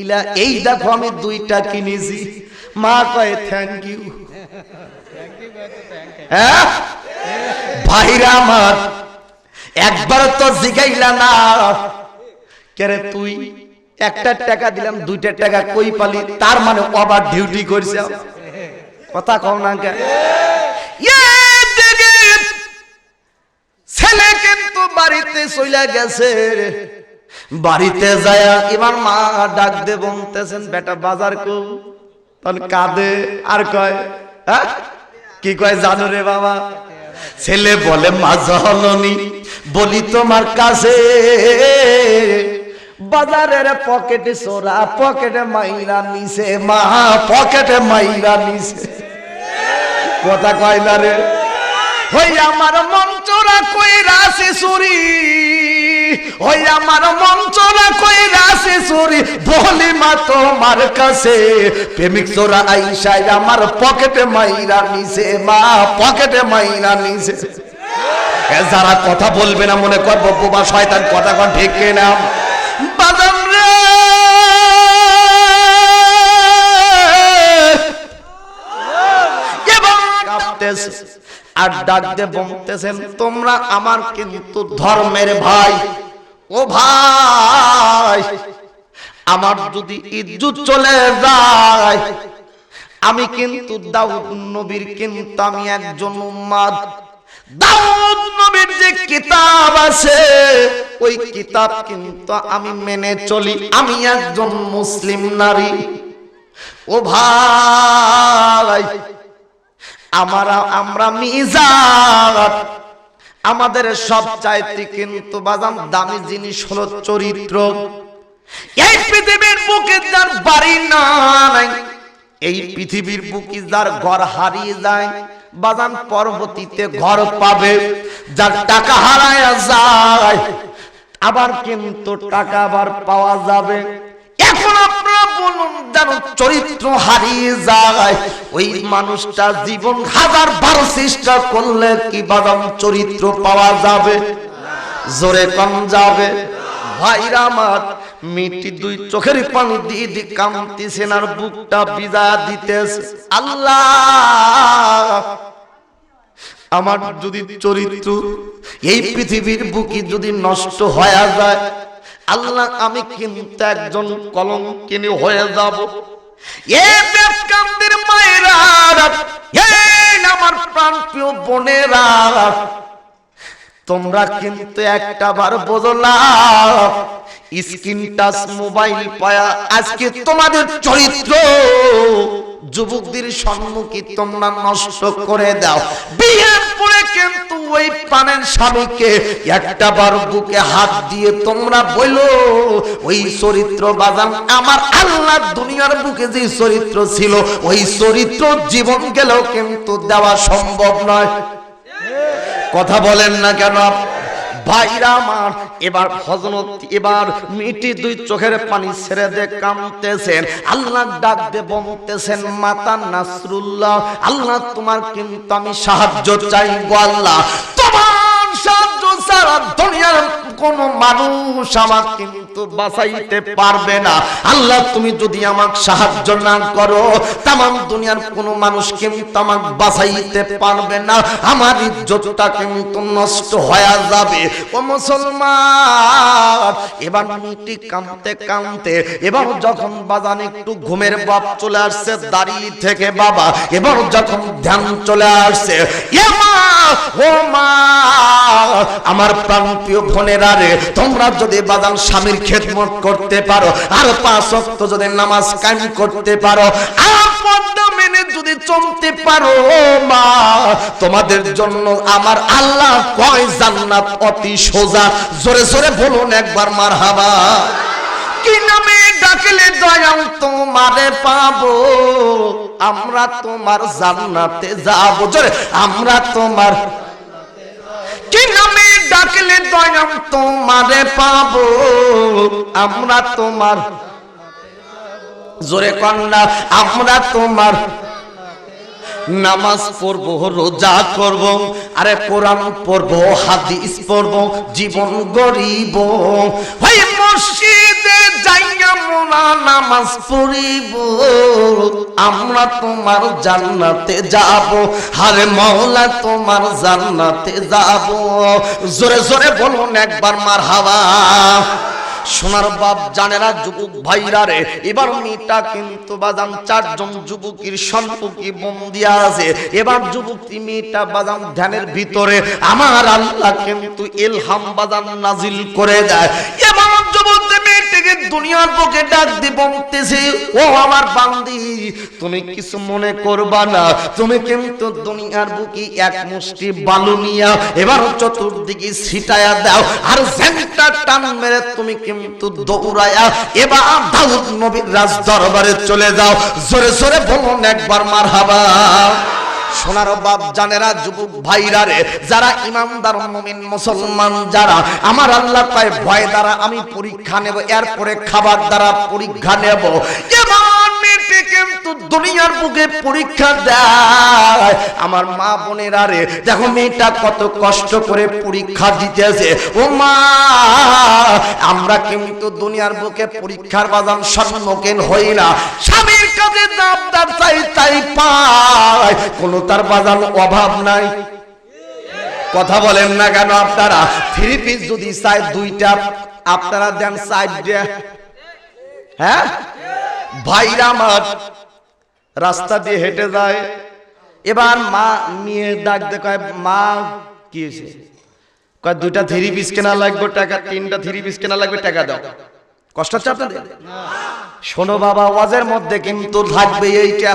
ইলা, এই দেখো আমি দুইটা কিনেছি। মা কয়ে থ্যাংক ইউ ভাইরা আমার, একবার তো জিগাইলা না। কেরে তুই? একটা টাকা দিলাম, দুইটা টাকা কই পালি? তার মানে ওভার ডিউটি করছে কথা কম না কে? ছেলে কিন্তু বাড়িতে চলে গেছে। বাড়িতে যায় এবার মা ডাক দে বলতেছেন, বেটা, বাজার কো? তখন কাঁদে, আর কয় হ্যাঁ? কি কয় জানো রে বাবা? ছেলে বলে, মা জহলনি বলি তোমার কাছে, বাজারের পকেটে সোরা, পকেটে মাইরা নিছে, মা, পকেটে মাইরা নিছে। কথা কয় না রে। ওই আমার মঞ্চরা কইরা সে সুরি। ওই আমার মঞ্চরা কইরা সে সুরি। বলি মা তোমার কাছে, প্রেমিক তোরা আইসাই আমার পকেটে মাইরা নিছে মা, পকেটে মাইরা নিছে। যারা কথা বলবে না মনে কর বাবা শয়তান কথা কন ঠিক না? বাদাম রে। এবং আর ডাক দিয়ে বলতেছেন, তোমরা আমার কিন্তু ধর্মের ভাই। ও ভাই, আমার যদি ইজ্জত চলে যায়, আমি কিন্তু দাউদ নবীর কিন্তু আমি একজন উম্মাদ। দাউদ নবীর যে কিতাব আছে, ওই কিতাব কিন্তু আমি মেনে চলি। আমি একজন মুসলিম নারী। ও ভাই আমরা আমরা মিজাত। আমাদের সব চাইতে কিন্তু বাজাম দামি জিনিস হলো চরিত্র। এই পৃথিবীর বুকে যার বাড়ি নাই, এই পৃথিবীর বুকে যার ঘর হারিয়ে যায় বাজান পরবর্তীতে ঘর পাবে, যার টাকা হারায় যায়। আবার কিন্তু টাকা আবার পাওয়া যাবে। যেন চরিত্র হারিয়ে যায়। ওই মানুষটা জীবন হাজার বারো চেষ্টা করলে কি বাদাম চরিত্র পাওয়া যাবে? জোরে কম যাবে। বুকটা বিজা দিতেছে। আল্লাহ! আমার যদি চরিত্র এই পৃথিবীর বুকি যদি নষ্ট হয়ে যায় আল্লাহ, আমি কিন্তু একজন কলঙ্কিনী হয়ে যাব। এ আমার প্রাণ প্রিয় তোমরা কিন্তু একটা বার বদলা মোবাইল পায়া, আজকে তোমাদের চরিত্র যুবকদের সম্মুখে তোমরা নষ্ট করে দাও। পরে কিন্তু ওই পানের স্বামীকে একটা বার বুকে হাত দিয়ে তোমরা বলো, ওই চরিত্র বাজান আমার আল্লাহ দুনিয়ার বুকে যে চরিত্র ছিল, ওই চরিত্র জীবন গেলেও কিন্তু দেওয়া সম্ভব নয়। কথা বলেন না কেন? ভাইরা আমার, এবার হজরত, এবার মিটি দুই চোখের পানি ছেড়ে দে কামতেছেন আল্লাহ ডাক দে বমতেছেন মাতা নাসরুল্লাহ, আল্লাহ তোমার কিন্তু আমি সাহায্য চাই গো আল্লাহ। তোমার সাহায্য ছাড়া দুনিয়ার কোন মানুষ আমার কিন্তু বাঁচাইতে পারবে না। আল্লাহ, তুমি যদি আমাকে সাহায্য না করো দুনিয়ার কোন মানুষ কিন্তু আমাকে বাঁচাইতে পারবে না। আমার ইজ্জতটা কিন্তু নষ্ট হয়ে যাবে। ও মুসলমান, এবার মিটি এবার যখন বাজান একটু ঘুমের বাপ চলে আসছে দাঁড়িয়ে থেকে বাবা, এবার যখন ধ্যান চলে আসছে, এ মা, ও মা আমার প্রাণ প্রিয় বোনেরা রে, তোমরা যদি স্বামীর খেদমত করতে পারো, আর পাঁচ ওয়াক্ত যদি নামাজ করতে পারো যদি চলতে পারো মা, তোমাদের জন্য আমার আল্লাহ কয় জান্নাত অতি সোজা। জোরে জোরে বলুন একবার কি নামে ডাকলে দয়াল তোমারে পাবো? আমরা তোমার জান্নাতে যাব। জোরে, আমরা তোমার নামে ডাকলে দয়াম তোমারে আমরা তোমার জোরে কন্যা আমরা তোমার নামাজ পড়ব, রোজা করব, আরে কোরআন পড়ব, হাদিস পড়ব, জীবন গরিব ওই মসজিদ আমরা তোমার জান্নাতে যাব। হারে তোমার জান্নাতে যাব। জোরে জোরে বলুন একবার মার হাওয়া সোনার বাপ জানে না যুবক ভাইরা রে, এবার কিন্তু চারজন যুবকের সম্পর্কে বন্দি আছে। এবার যুবকটি মেয়েটা বাজান ধ্যানের ভিতরে, আমার আল্লাহ কিন্তু এলহাম বাজান নাজিল করে দেয়। এবার দুনিয়ার বুকে ডাক দিয়ে ও আমার বান্দি, তুমি কিছু মনে করবা না। তুমি কিন্তু দুনিয়ার বুকে এক মুষ্টি এবার চতুর্দিকে ছিটায়া দাও আর টান মেরে তুমি কিন্তু দৌড়ায়া এবার দাউদ নবীর রাজ দরবারে চলে যাও। জোরে জোরে বলুন একবার মার হাবা সোনার বাপ জানেরা, যুবক ভাইরা রে যারা ইমানদার মুমিন মুসলমান যারা, আমার আল্লাহ পায় ভয় দ্বারা আমি পরীক্ষা নেব, এরপরে খাবার দ্বারা পরীক্ষা নেব। মেয়েটি কিন্তু দুনিয়ার বুকে পরীক্ষা দেয়। আমার মা দেখো মেয়েটা কত কষ্ট করে পরীক্ষা দিতেছে। ও মা, আমরা কিন্তু দুনিয়ার বুকে পরীক্ষার বাজান সম্মুখীন হই না। স্বামীর কাছে দাবদার চাই, তাই পায়। কোনো তার বাজান অভাব নাই। কথা বলেন না কেন আপনারা? থ্রি পিস যদি চাই দুইটা আপনারা দেন সাইড হ্যাঁ? ভাইরা আমার রাস্তা দিয়ে হেঁটে যায়। এবার মা মেয়ে ডাক দেখায় মা, কি হয়েছে? কয়, দুইটা থ্রি পিস কেনা লাগবে, টাকা, তিনটা থ্রি পিস কেনা লাগবে, টাকা দাও। কষ্ট হচ্ছে আপনাদের? শোনো বাবা, ওয়াজের মধ্যে কিন্তু থাকবে এইটা।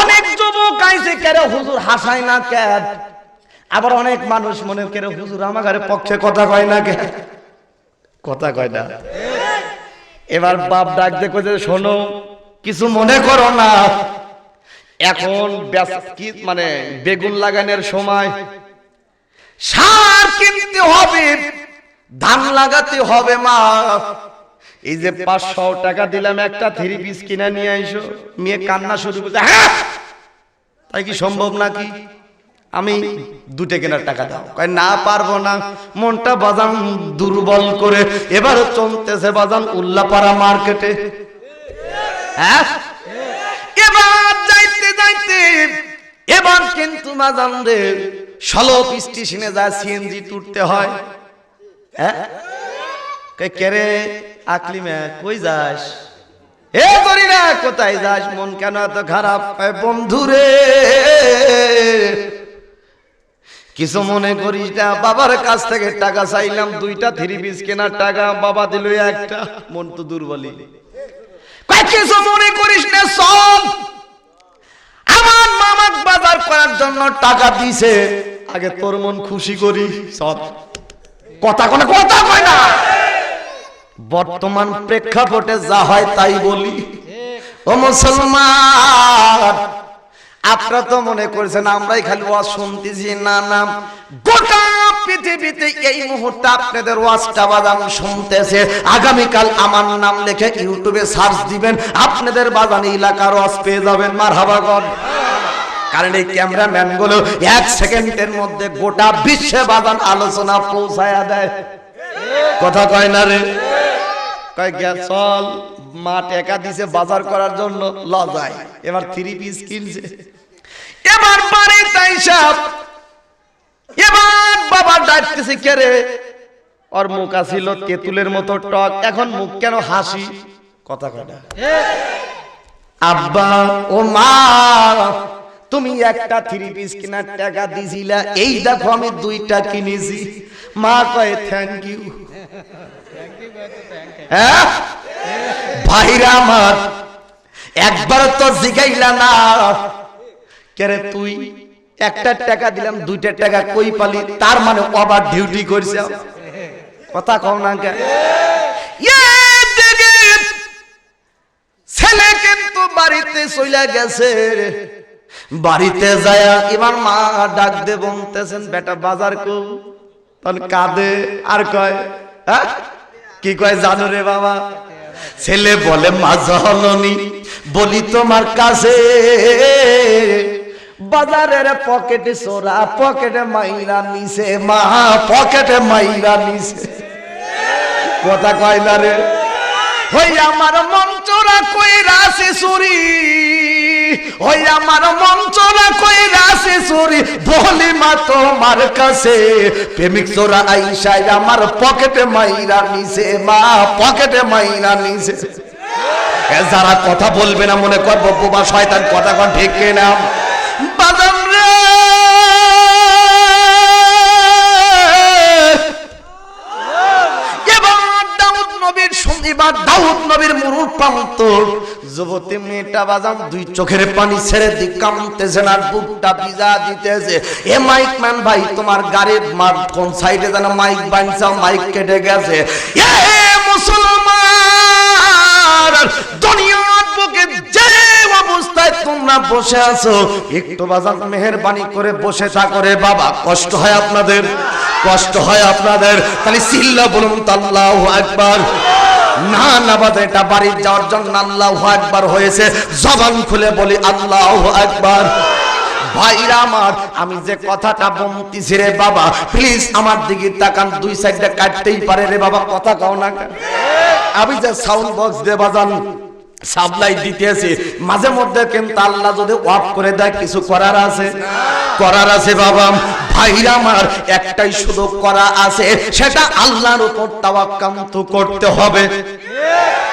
অনেক যুবক আইছে কেন হুজুর হাসায় না কেন আবার অনেক মানুষ মনে, করে হুজুর আমার পক্ষে কথা কয় না কে? কথা কয় না। এবার বাপ ডাক দেখো যে শোনো কিছু মনে করো না। এখন কি মানে বেগুন লাগানোর সময়। সার কিনতে হবে ধান লাগাতে হবে মা। এই যে পাঁচশো টাকা দিলাম একটা থ্রি পিস কিনে নিয়ে আইসো। মেয়ে কান্না শুরু করছে হ্যাঁ তাই কি সম্ভব নাকি? আমি দুটে কেনার টাকা দাও। কয় না পারব না। মনটা বাজান দুর্বল করে। এবার চলতেছে বাজান উল্লাপাড়া মার্কেটে। হ্যাঁ? এবার যাইতে যাইতে এবার কিন্তু বাজান রে সলপ স্টেশনে যা সিএনজি তুলতে হয়। হ্যাঁ? আকলি মে কই যাস? এ করি না কোথায় যাস? মন কেন এত খারাপ? কয়, বন্ধু রে কিছু মনে করিস না বাবার কাছ থেকে টাকা চাইলাম দুইটা থ্রি পিস কেনার টাকা বাবা দিল একটা মন তো দুর্বলই কয়, কিছু মনে করিস না সব আমার মামাক বাজার করার জন্য টাকা দিছে আগে তোর মন খুশি করি সব কথা কোন কথা কয় না। বর্তমান প্রেক্ষাপটে যা হয় তাই বলি। ও মুসলমান আপনারা তো মনে করছেন আমরাই খালি ওয়াজ শুনতেছি, না না। গোটা পৃথিবীতে এই মুহূর্তে আপনাদের ওয়াজটা বাজান শুনতেছে। আগামীকাল আমার নাম লিখে ইউটিউবে সার্চ দিবেন, আপনাদের বাজান এলাকার ওয়াজ পেয়ে যাবেন মার হাবাগন কারণ এই ক্যামেরাম্যানগুলো এক সেকেন্ডের মধ্যে গোটা বিশ্বে বাজান আলোচনা পৌঁছায়া দেয়। কথা কয় না রে? কয় চল মা টাকা দিছে বাজার করার জন্য লজায় এবার থ্রি পিস কিনছে। এবার বাড়ি তাই সব। এবার বাবা ডাকতেছে, কে রে? ওর মুখ আছিল তেঁতুলের মতো টক। এখন মুখ কেন হাসি? কথা কয় আব্বা ও মা, তুমি একটা থ্রি পিস কেনার টাকা দিছিলা, এই দেখো আমি দুইটা কিনেছি। মা কয় থ্যাংক ইউ ভাইরা আমার, একবার তো জিগাইলা না। কেরে তুই? একটা টাকা দিলাম, দুইটা টাকা কই পালি? তার মানে ওভার ডিউটি করছে। কথা কও না কে? ছেলে কিন্তু বাড়িতে চলে গেছে বাড়িতে যায় এবার মা ডাক দে বলতেছেন, বেটা বাজার কো তখন কাঁদে, আর কয় হ্যাঁ? কি কয় জানো রে বাবা? ছেলে বলে, মা জহলনি বলি তোমার কাছে বাজারের পকেটে সোরা, পকেটে মাইরা নিছে, মা, পকেটে মাইরা নিছে। কথা কয় না রে? ওই আমার মঞ্চরা কইরা সে চুরি। ওই আমার মঞ্চরা কইরা সে চুরি। বলি মা তোমার কাছে, প্রেমিক তোরা আইসাই আমার পকেটে মাইরা নিছে, মা, পকেটে মাইরা নিছে। যারা কথা বলবে না মনে করব, বোবা শয়তান কথা কন ঠিক না প্রান্ত যুবতী মেয়েটা বাজান, দুই চোখের পানি ছেড়ে দি কামতেছে না বুকটা ভিজা দিতেছে। এ মাইক ম্যান ভাই, তোমার গাড়ির মার কোন সাইডে যেন মাইক বানছাও মাইক কেটে গেছে। এ মুসলমান, দুনিয়ার বুকে যে অবস্থায় তোমরা বসে আছো, একটু বাজান মেহেরবানি করে বসে থাকো রে বাবা, কষ্ট হয় আপনাদের, কষ্ট হয় আপনাদের। তাহলে সিল্লা বলুন তো আল্লাহু আকবার। না না বাদে এটা বাড়ি যাওয়ার জন্য আল্লাহ একবার হয়েছে। জবান খুলে বলি, আল্লাহ একবার ভাইরা আমার, আমি যে কথাটা বলতেছি রে বাবা প্লিজ আমার দিকে তাকান, দুই সাইডটা কাটতেই পারে রে বাবা, কথা কও না আমি যে সাউন্ড বক্স দিয়ে বাজান সাপ্লাই দিতেছি। মাঝে মধ্যে কিন্তু আল্লাহ যদি অফ করে দেয়, কিছু করার আছে? করার আছে বাবা। আমার, একটাই শুধু করা আছে, সেটা আল্লাহর উপর তাওয়াক্কান্ত করতে হবে।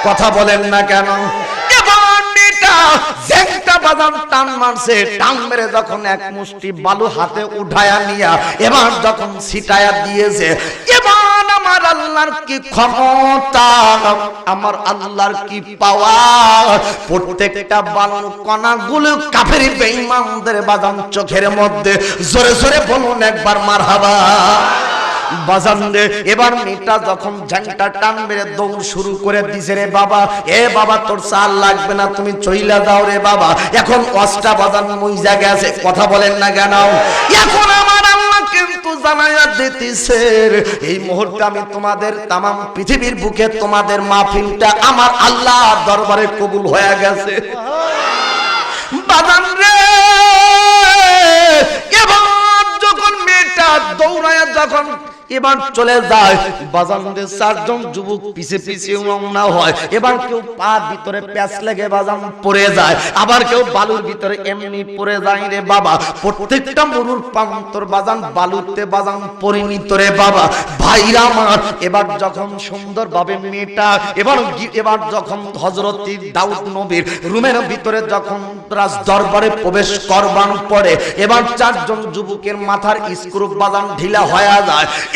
কথা বলেন না কেন? টান মারছে, টান মেরে যখন হাতে এবার যখন ছিটায়া দিয়েছে, এবার আমার আল্লাহর কি ক্ষমতা? আমার আল্লাহর কি পাওয়ার প্রত্যেকটা বালু কণাগুলো কাফেরি বেঈমানদের বাদাম চোখের মধ্যে জোরে জোরে বলুন একবার মারহাবা। বাজান রে এবার মেয়েটা যখন ঝাংটা টান মেরে দৌড় শুরু করে দিছে রে বাবা, এ বাবা, তোর চাল লাগবে না, তুমি চইলা দাও রে বাবা। এখন অষ্টা বাজান মইজা গেছে, কথা বলেন না কেন? এখন আমার কিন্তু জানাইয়া দিতেছে এই মুহূর্তে আমি তোমাদের তামাম পৃথিবীর বুকে তোমাদের মাহফিলটা আমার আল্লাহ দরবারে কবুল হয়ে গেছে। বাদান রে। এবার যখন মেয়েটা দৌড়ায় যখন এবার চলে যায়। বাজানদের চারজন যুবক পিছে পিছে রওনা হয়। এবার কেউ পা ভিতরে প্যাচ লেগে বাজান পড়ে যায়। আবার কেউ বালুর ভিতরে এমনি পড়ে যায় রে বাবা। প্রত্যেকটা মরুর পান্তর বাজান, বালুতে বাজান পরিণত রে বাবা। ভাইরা আমার, এবার যখন সুন্দরভাবে মেয়েটা, এবার এবার যখন হজরতি দাউদ নবীর রুমের ভিতরে যখন রাজ দরবারে প্রবেশ করবান পড়ে এবার চারজন যুবকের মাথার স্ক্রু বাজান ঢিলা হয়ে যায়।